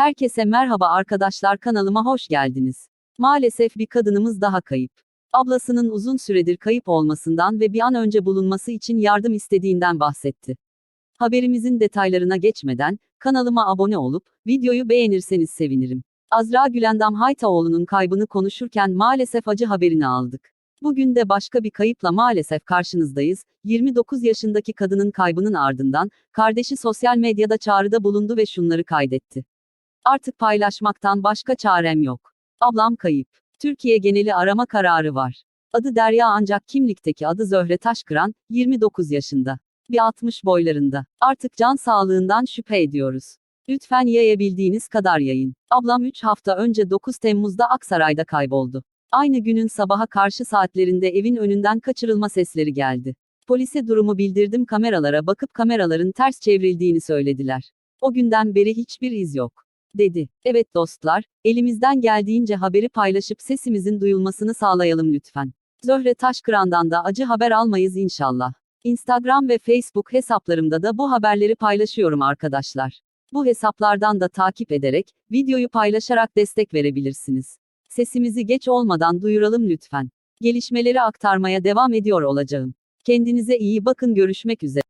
Herkese merhaba arkadaşlar kanalıma hoş geldiniz. Maalesef bir kadınımız daha kayıp. Ablasının uzun süredir kayıp olmasından ve bir an önce bulunması için yardım istediğinden bahsetti. Haberimizin detaylarına geçmeden, kanalıma abone olup, videoyu beğenirseniz sevinirim. Azra Gülendam Haytaoğlu'nun kaybını konuşurken maalesef acı haberini aldık. Bugün de başka bir kayıpla maalesef karşınızdayız. 29 yaşındaki kadının kaybının ardından, kardeşi sosyal medyada çağrıda bulundu ve şunları kaydetti. Artık paylaşmaktan başka çarem yok. Ablam kayıp. Türkiye geneli arama kararı var. Adı Derya ancak kimlikteki adı Zöhre Taşkıran, 29 yaşında. Bir 60 boylarında. Artık can sağlığından şüphe ediyoruz. Lütfen yayabildiğiniz kadar yayın. Ablam 3 hafta önce 9 Temmuz'da Aksaray'da kayboldu. Aynı günün sabaha karşı saatlerinde evin önünden kaçırılma sesleri geldi. Polise durumu bildirdim kameralara bakıp kameraların ters çevrildiğini söylediler. O günden beri hiçbir iz yok. Dedi. Evet dostlar, elimizden geldiğince haberi paylaşıp sesimizin duyulmasını sağlayalım lütfen. Zöhre Taşkıran'dan da acı haber almayız inşallah. Instagram ve Facebook hesaplarımda da bu haberleri paylaşıyorum arkadaşlar. Bu hesaplardan da takip ederek, videoyu paylaşarak destek verebilirsiniz. Sesimizi geç olmadan duyuralım lütfen. Gelişmeleri aktarmaya devam ediyor olacağım. Kendinize iyi bakın görüşmek üzere.